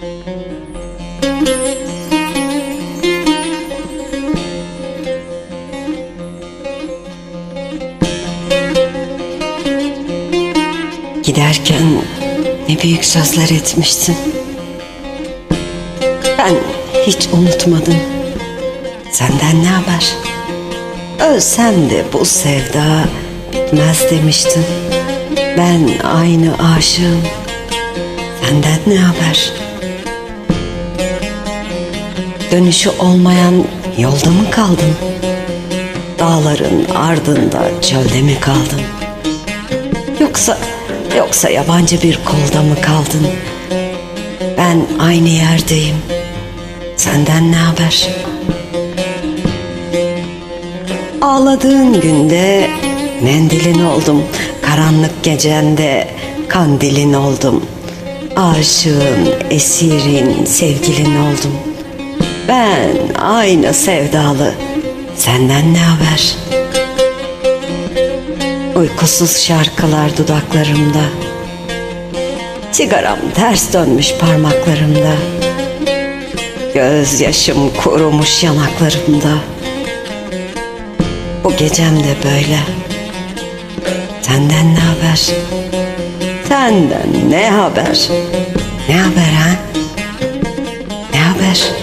Giderken ne büyük sözler etmiştin. Ben hiç unutmadım. Senden ne haber? Ölsem de bu sevda bitmez demiştin. Ben aynı aşığım. Senden ne haber? Dönüşü olmayan yolda mı kaldın? Dağların ardında çölde mi kaldın? Yoksa yoksa yabancı bir kolda mı kaldın? Ben aynı yerdeyim. Senden ne haber? Ağladığın günde mendilin oldum. Karanlık gecende kandilin oldum. Aşığın, esirin, sevgilin oldum. Ben aynı sevdalı. Senden ne haber? Uykusuz şarkılar dudaklarımda. Sigaram ters dönmüş parmaklarımda. Gözyaşım kurumuş yanaklarımda. Bu gecem de böyle. Senden ne haber? Senden ne haber? Ne haber ha? Ne haber?